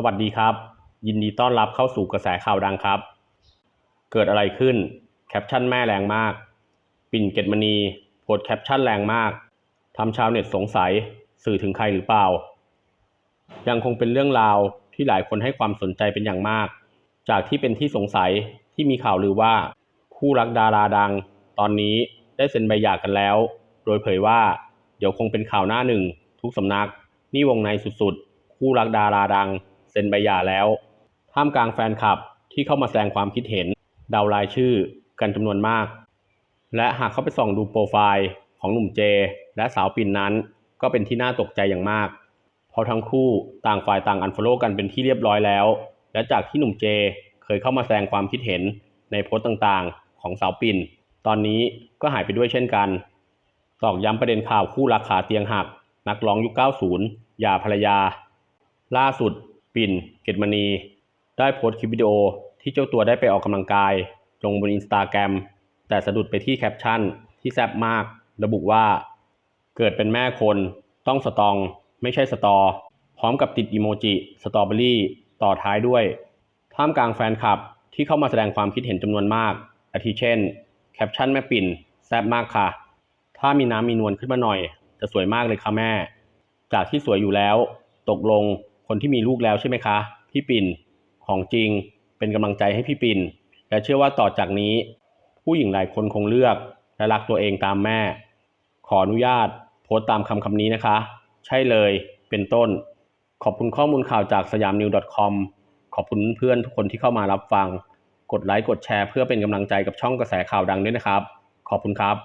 สวัสดีครับ ยินดีต้อนรับเข้าสู่กระแสข่าวดังครับ เกิดอะไรขึ้น แคปชั่นแม่แรงมาก ปิ่นเกตมณีโพสแคปชั่นแรงมากทำชาวเน็ตสงสัยสื่อถึงใครหรือเปล่า ยังคงเป็นเรื่องราวที่หลายคนให้ความสนใจเป็นอย่างมาก จากที่เป็นที่สงสัยที่มีข่าวลือว่า คู่รักดาราดัง ตอนนี้ได้เซ็นใบหย่ากันแล้ว โดยเผยว่า เดี๋ยวคงเป็นข่าวหน้าหนึ่ง ทุกสำนัก นี่วงในสุดๆ คู่รักดาราดัง เซ็นใบหย่าแล้ว ท่ามกลางแฟนคลับที่เข้ามาแสดงความคิดเห็นเดารายชื่อกันจำนวนมาก และหากเข้าไปส่องดูโปรไฟล์ของหนุ่มเจ และสาวปิ่นนั้น ก็เป็นที่น่าตกใจอย่างมาก เพราะทั้งคู่ต่างฝ่ายต่างอันฟอลโล่กันเป็นที่เรียบร้อยแล้ว และจากที่หนุ่มเจเคยเข้ามาแสดงความคิดเห็นในโพสต์ต่างๆ ของสาวปิ่น ตอนนี้ก็หายไปด้วยเช่นกันตอกย้ำประเด็นข่าวคู่รักขาเตียงหัก นักร้องยุค 90 หย่าภรรยา ล่าสุด ปิ่น เกตมณี ได้โพสต์คลิปวิดีโอที่เจ้าตัวได้ไปออกกำลังกาย ลงบนอินสตาแกรมแต่สะดุดไปที่แคปชั่นที่แซ่บมาก ระบุว่า เกิดเป็นแม่คนต้องสตอง ไม่ใช่สตอ พร้อมกับติดอีโมจิสตรอเบอรี่ต่อท้ายด้วย ท่ามกลางแฟนคลับที่เข้ามาแสดงความคิดเห็นจำนวนมาก อาทิเช่น แคปชั่นแม่ปิ่น แซ่บมากค่ะ ถ้ามีน้ำมีนวลขึ้นมาหน่อย จะสวยมากเลยค่ะแม่ จากที่สวยอยู่แล้ว ตกลง คนที่มีลูกแล้วใช่ไหมคะ พี่ปิ่นของจริงเป็นกำลังใจให้พี่ปิ่นและเชื่อว่าต่อจากนี้ ผู้หญิงหลายคนคงเลือกและรักตัวเองตามแม่ ขออนุญาต โพสต์ตามคำคำนี้นะคะ ใช่เลยเป็นต้น ขอบคุณข้อมูลข่าวจากสยามนิว .com ขอบคุณเพื่อนทุกคนที่เข้ามารับฟัง กดไลค์กดแชร์เพื่อเป็นกำลังใจกับช่องกระแสข่าวดังด้วยนะครับ ขอบคุณครับ